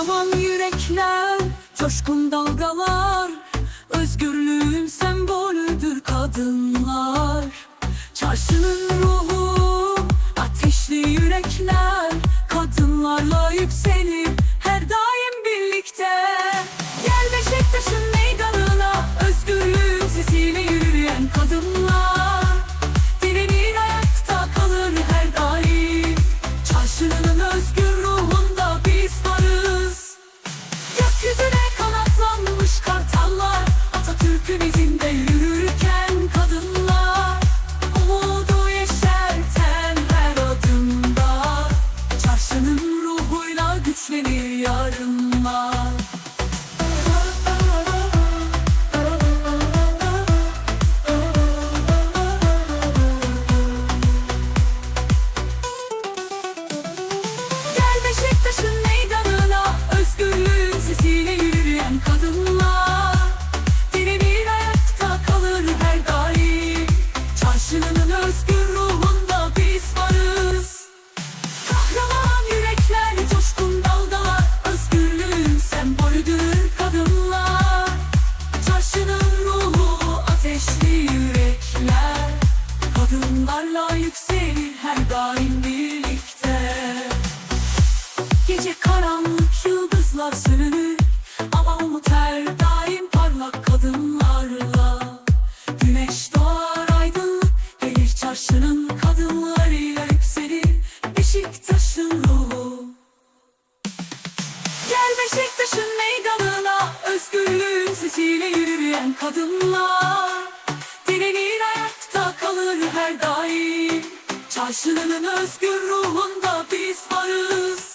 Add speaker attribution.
Speaker 1: Yaman yürekler, coşkun dalgalar Özgürlüğün sembolüdür kadınlar. Çarşının ruhu, ateşli yürekler Kadınlarla yüksek daim birlikte. Gece karanlık yıldızlar sönünür Ama umut her daim parlak kadınlarla. Güneş doğar aydınlık gelir çarşının kadınlarıyla yükselir Beşiktaş'ın ruhu. Gel Beşiktaş'ın meydanına Özgürlüğün sesiyle yürüyen kadınlar Çarşının özgür ruhunda biz varız